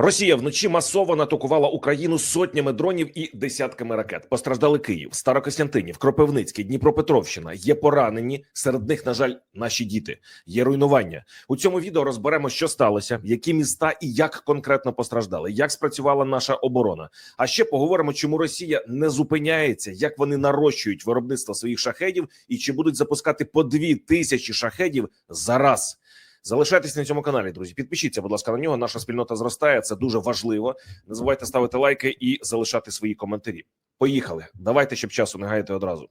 Росія вночі масово атакувала Україну сотнями дронів і десятками ракет. Постраждали Київ, Старокостянтинів, Кропивницький, Дніпропетровщина. Є поранені. Серед них, на жаль, наші діти. Є руйнування. У цьому відео розберемо, що сталося, які міста і як конкретно постраждали, як спрацювала наша оборона. А ще поговоримо, чому Росія не зупиняється, як вони нарощують виробництво своїх шахедів і чи будуть запускати по дві тисячі шахедів за раз. Залишайтесь на цьому каналі, друзі. Підпишіться, будь ласка, на нього. Наша спільнота зростає. Це дуже важливо. Не забувайте ставити лайки і залишати свої коментарі. Поїхали. Давайте, щоб часу не гаяти одразу.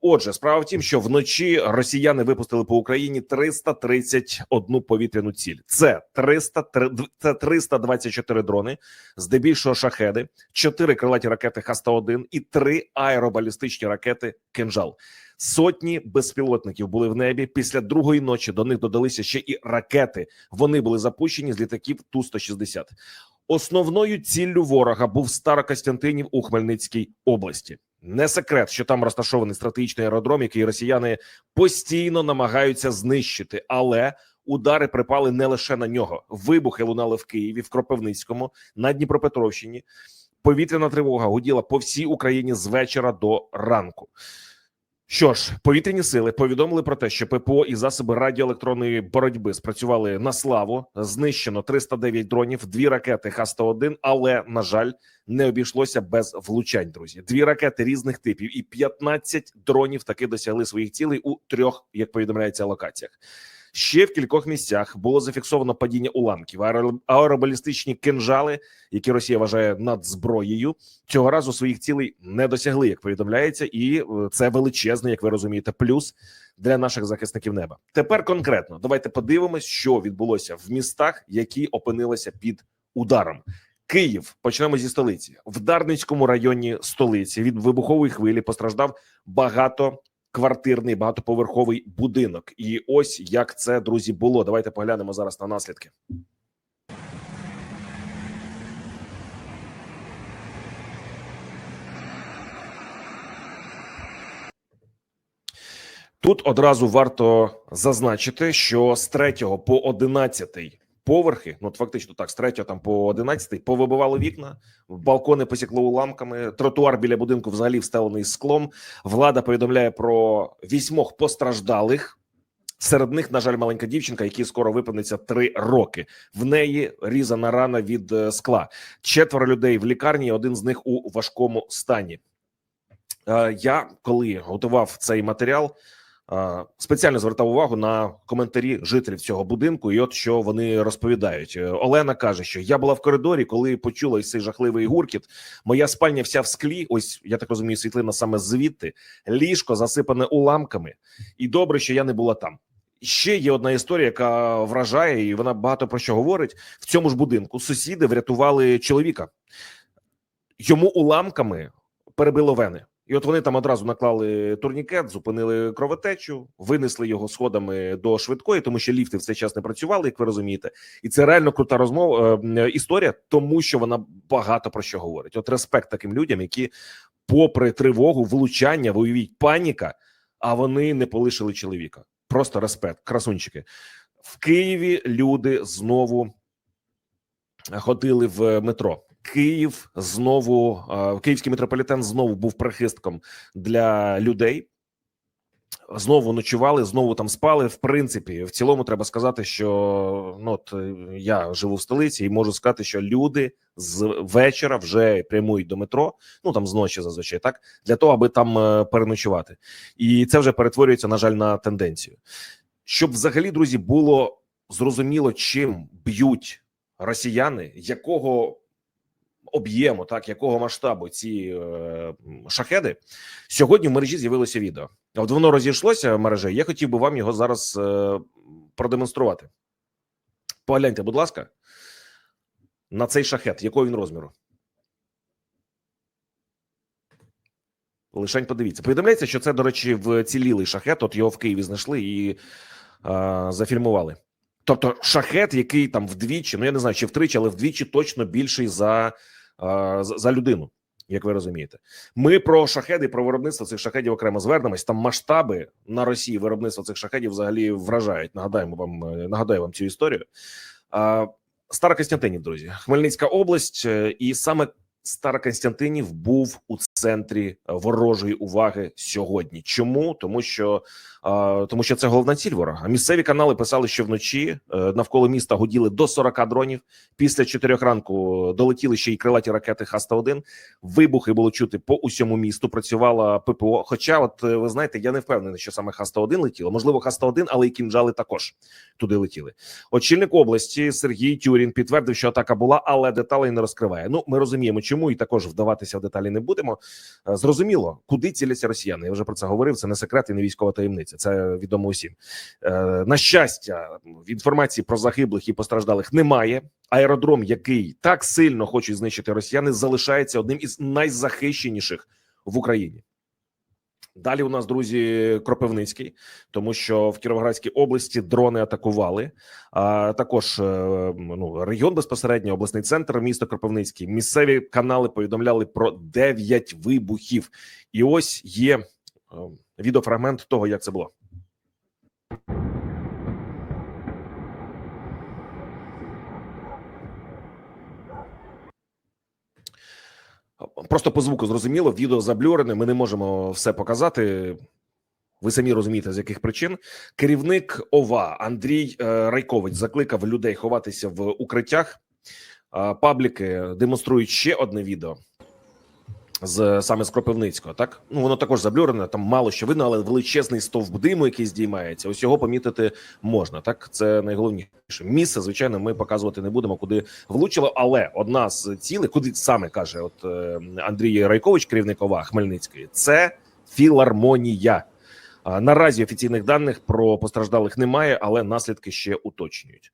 Отже, справа в тім, що вночі росіяни випустили по Україні 331 повітряну ціль. Це 300, це 324 дрони, здебільшого шахеди, 4 крилаті ракети Х-101 і 3 аеробалістичні ракети Кинжал. Сотні безпілотників були в небі. Після другої ночі до них додалися ще і ракети. Вони були запущені з літаків ту 160 Основною ціллю ворога був Старокостянтинів у Хмельницькій області. Не секрет, що там розташований стратегічний аеродром, який росіяни постійно намагаються знищити, але удари припали не лише на нього. Вибухи лунали в Києві, в Кропивницькому, на Дніпропетровщині. Повітряна тривога гуділа по всій Україні з вечора до ранку. Що ж, повітряні сили повідомили про те, що ППО і засоби радіоелектронної боротьби спрацювали на славу. Знищено 309 дронів, дві ракети Х-101, але на жаль, не обійшлося без влучань. Друзі, дві ракети різних типів і 15 дронів таки досягли своїх цілей у трьох, як повідомляється, локаціях. Ще в кількох місцях було зафіксовано падіння уламків. аеробалістичні кинжали, які Росія вважає надзброєю, цього разу своїх цілей не досягли, як повідомляється, і е, це величезний, як ви розумієте, плюс для наших захисників неба. Тепер конкретно давайте подивимось, що відбулося в містах, які опинилися під ударом. Київ почнемо зі столиці в Дарницькому районі столиці. Від вибухової хвилі постраждав багато квартирний багатоповерховий будинок. І ось як це друзі було. Давайте поглянемо зараз на наслідки. Тут одразу варто зазначити, що з 3 по 11 поверхи, ну фактично так, з 3 там по 11 повибивало вікна, балкони посікло уламками. Тротуар біля будинку взагалі встелений склом. Влада повідомляє про вісьмох постраждалих. Серед них, на жаль, маленька дівчинка, якій скоро виповниться три роки. В неї різана рана від е, скла. Четверо людей в лікарні. Один з них у важкому стані. Е, я коли готував цей матеріал спеціально звертав увагу на коментарі жителів цього будинку, і от що вони розповідають. Е, Олена каже, що я була в коридорі, коли почула цей жахливий гуркіт. Моя спальня вся в склі. Ось я так розумію, світлина саме звідти ліжко засипане уламками, і добре, що я не була там. Ще є одна історія, яка вражає, і вона багато про що говорить в цьому ж будинку. Сусіди врятували чоловіка йому уламками перебило вени. І от вони там одразу наклали турнікет, зупинили кровотечу, винесли його сходами до швидкої, тому що ліфти в цей час не працювали, як ви розумієте, і це реально крута розмова е, історія, тому що вона багато про що говорить. От респект таким людям, які, попри тривогу, влучання, виявіть паніка, а вони не полишили чоловіка. Просто респект, красунчики в Києві. Люди знову ходили в метро. Київ знову київський метрополітен знову був прихистком для людей. Знову ночували, знову там спали. В принципі, в цілому треба сказати, що ну от е, я живу в столиці і можу сказати, що люди з вечора вже прямують до метро. Ну там зночі зазвичай так для того, аби там е, переночувати, і це вже перетворюється на жаль на тенденцію. Щоб взагалі друзі було зрозуміло, чим б'ють росіяни, якого об'єму, так якого масштабу ці е, шахеди сьогодні в мережі з'явилося відео. От воно розійшлося в мережі. Я хотів би вам його зараз е, продемонструвати. Погляньте, будь ласка, на цей шахет, якого він розміру. Лишень подивіться. Повідомляється, що це, до речі, вцілілий шахет. От його в Києві знайшли і е, зафільмували. Тобто, шахет, який там вдвічі, ну я не знаю, чи втричі, але вдвічі точно більший за за людину, як ви розумієте. Ми про шахеди, про виробництво цих шахедів окремо звернемось. Там масштаби на Росії виробництва цих шахедів взагалі вражають. Нагадаємо вам, е, нагадаю вам цю історію. Старокостянтинів, друзі, Хмельницька область, е, і саме Старокостянтинів був у центрі ворожої уваги сьогодні. Чому тому, що тому, що це головна ціль ворога. Місцеві канали писали, що вночі е, навколо міста гуділи до 40 дронів. Після 4 ранку долетіли ще й крилаті ракети Х-101. Вибухи було чути по усьому місту. Працювала ППО. Хоча, от е, ви знаєте, я не впевнений, що саме Х-101 летіло. Можливо, Х-101, але і кінжали також туди летіли. Очільник області Сергій Тюрін підтвердив, що атака була, але деталей не розкриває. Ну, ми розуміємо, чому і також вдаватися в деталі не будемо. Е, Зрозуміло, куди ціляться росіяни. Я вже про це говорив. Це не секрет і не військова таємниця. Це відомо усім. Е, На щастя, інформації про загиблих і постраждалих немає. Аеродром, який так сильно хочуть знищити росіяни, залишається одним із найзахищеніших в Україні. Далі у нас друзі Кропивницький, тому що в Кіровоградській області дрони атакували. А також е, ну регіон безпосередньо, обласний центр, місто Кропивницький. Місцеві канали повідомляли про 9 вибухів. І ось є відеофрагмент того, як це було. Просто по звуку зрозуміло, відео заблюрене. Ми не можемо все показати. Ви самі розумієте, з яких причин керівник ОВА Андрій е, Райкович закликав людей ховатися в укриттях. Пабліки демонструють ще одне відео з саме з Кропивницького. Так ну воно також заблюрене. Там мало що видно, але величезний стовп диму, який здіймається. Ось його помітити можна. Так це найголовніше місце. Звичайно, ми показувати не будемо, куди влучило. Але одна з цілей, куди саме каже, от е, Андрій Райкович, керівник ОВА Хмельницької, це філармонія. Наразі офіційних даних про постраждалих немає, але наслідки ще уточнюють.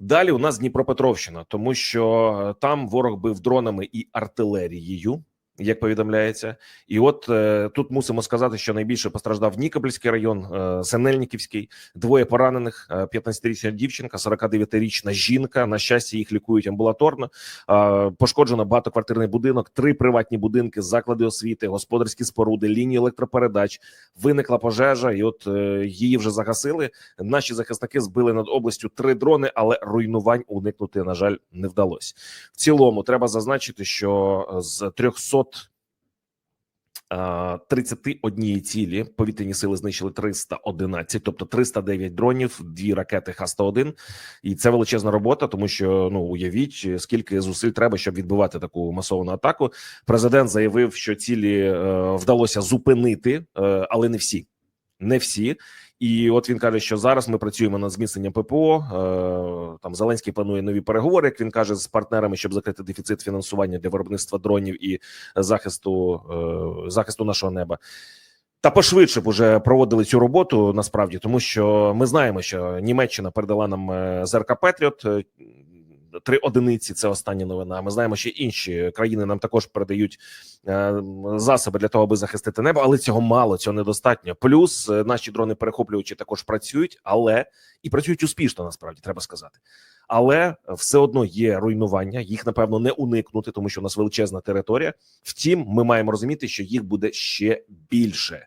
Далі у нас Дніпропетровщина, тому що там ворог бив дронами і артилерією, як повідомляється. І от е, тут мусимо сказати, що найбільше постраждав Нікопольський район, е, Синельниківський, двоє поранених: е, 15-річна дівчинка, 49-річна жінка. На щастя, їх лікують амбулаторно. Е, пошкоджено багатоквартирний будинок, три приватні будинки, заклади освіти, господарські споруди, лінії електропередач. Виникла пожежа, і от е, її вже загасили. Наші захисники збили над областю три дрони, але руйнувань уникнути, на жаль, не вдалося. В цілому треба зазначити, що з 300 а, 31 цілі повітряні сили знищили 311, тобто 309 дронів, дві ракети Х-101. І це величезна робота, тому що ну уявіть, скільки зусиль треба, щоб відбивати таку масовану атаку. Президент заявив, що цілі е, вдалося зупинити, е, але не всі. Не всі, і от він каже, що зараз ми працюємо над зміцненням ППО. Е, там Зеленський планує нові переговори, як він каже, з партнерами, щоб закрити дефіцит фінансування для виробництва дронів і захисту е, захисту нашого неба. Та пошвидше б уже проводили цю роботу насправді, тому що ми знаємо, що Німеччина передала нам е, ЗРК Петріот. Три одиниці це остання новина. Ми знаємо, що інші країни нам також передають е, засоби для того, аби захистити небо, але цього мало, цього недостатньо. Плюс е, наші дрони перехоплювачі також працюють, але і працюють успішно. Насправді треба сказати. Але все одно є руйнування. Їх напевно не уникнути, тому що у нас величезна територія. Втім, ми маємо розуміти, що їх буде ще більше.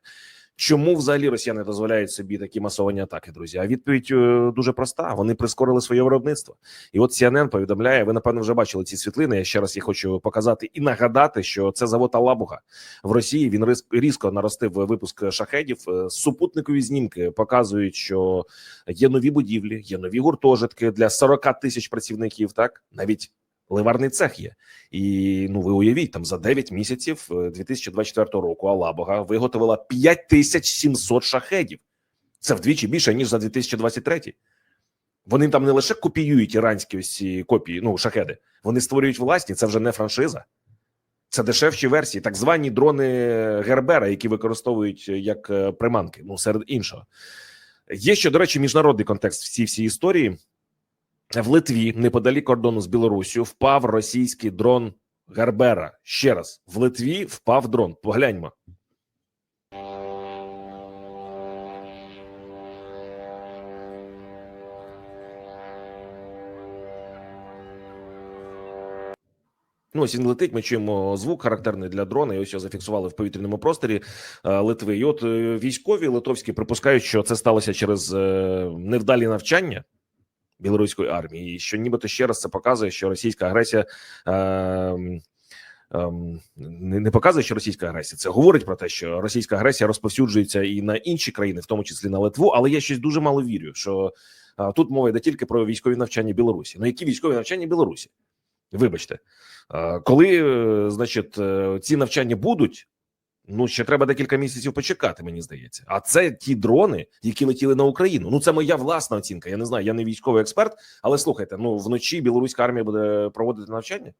Чому взагалі росіяни дозволяють собі такі масовані атаки, друзі? А відповідь е, дуже проста: вони прискорили своє виробництво. І от CNN повідомляє: ви напевно вже бачили ці світлини. Я ще раз їх хочу показати і нагадати, що це завод Алабуга в Росії. Він різ- різко наростив випуск шахедів. Е, Супутникові знімки показують, що є нові будівлі, є нові гуртожитки для 40 тисяч працівників. Так навіть ливарний цех є. І ну ви уявіть, там за 9 місяців е, 2024 року Алабога виготовила 5700 шахедів. Це вдвічі більше ніж за 2023. Вони там не лише копіюють іранські ось копії, ну шахеди, вони створюють власні. Це вже не франшиза. Це дешевші версії, так звані дрони Гербера, які використовують як е, приманки. Ну серед іншого. Є ще, до речі, міжнародний контекст в цій всій історії. В Литві, неподалік кордону з Білоруссю, впав російський дрон Гарбера. Ще раз в Литві впав дрон. Погляньмо. Ну, ось він летить. Ми чуємо звук характерний для дрона. І ось його зафіксували в повітряному просторі е, Литви. І от е, військові литовські припускають, що це сталося через е, невдалі навчання. Білоруської армії, і що нібито ще раз це показує, що російська агресія. Е, не, показує, що російська агресія це говорить про те, що російська агресія розповсюджується і на інші країни, в тому числі на Литву. Але я щось дуже мало вірю, що тут мова йде тільки про військові навчання Білорусі. Ну які військові навчання Білорусі? Вибачте, коли е, значить е, ці навчання будуть. Ну, ще треба декілька місяців почекати, мені здається. А це ті дрони, які летіли на Україну. Ну, це моя власна оцінка. Я не знаю, я не військовий експерт, але слухайте: ну вночі білоруська армія буде проводити навчання.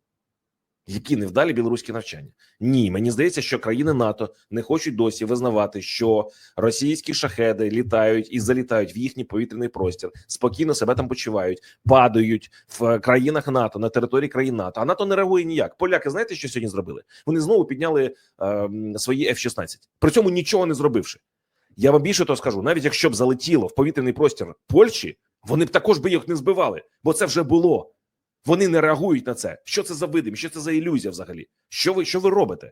Які невдалі білоруські навчання? Ні, мені здається, що країни НАТО не хочуть досі визнавати, що російські шахеди літають і залітають в їхній повітряний простір, спокійно себе там почувають, падають в країнах НАТО на території країн НАТО. А НАТО не реагує ніяк. Поляки, знаєте, що сьогодні зробили? Вони знову підняли е, свої F-16, при цьому нічого не зробивши. Я вам більше того скажу: навіть якщо б залетіло в повітряний простір Польщі, вони б також би їх не збивали, бо це вже було. Вони не реагують на це. Що це за видим? Що це за ілюзія взагалі? Що ви що ви робите?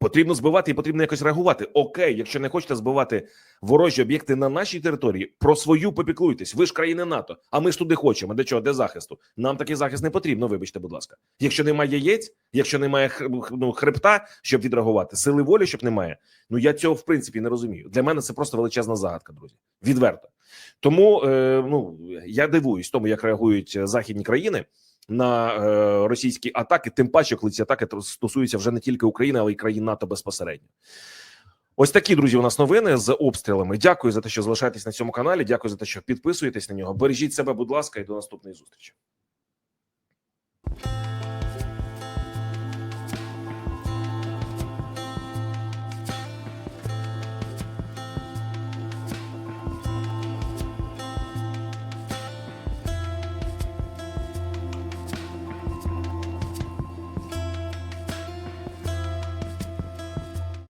Потрібно збивати і потрібно якось реагувати. Окей, якщо не хочете збивати ворожі об'єкти на нашій території, про свою попіклуйтесь. Ви ж країни НАТО, а ми ж туди хочемо. Де чого? Де захисту? Нам такий захист не потрібно. Вибачте, будь ласка. Якщо немає яєць, якщо немає ну, хребта, щоб відреагувати, сили волі, щоб немає. Ну я цього в принципі не розумію. Для мене це просто величезна загадка, друзі. Відверто. Тому е, ну я дивуюсь тому, як реагують е, західні країни на е, російські атаки, тим паче, коли ці атаки стосуються вже не тільки України, але й країн НАТО безпосередньо. Ось такі друзі. У нас новини з обстрілами. Дякую за те, що залишаєтесь на цьому каналі. Дякую за те, що підписуєтесь на нього. Бережіть себе, будь ласка, і до наступної зустрічі.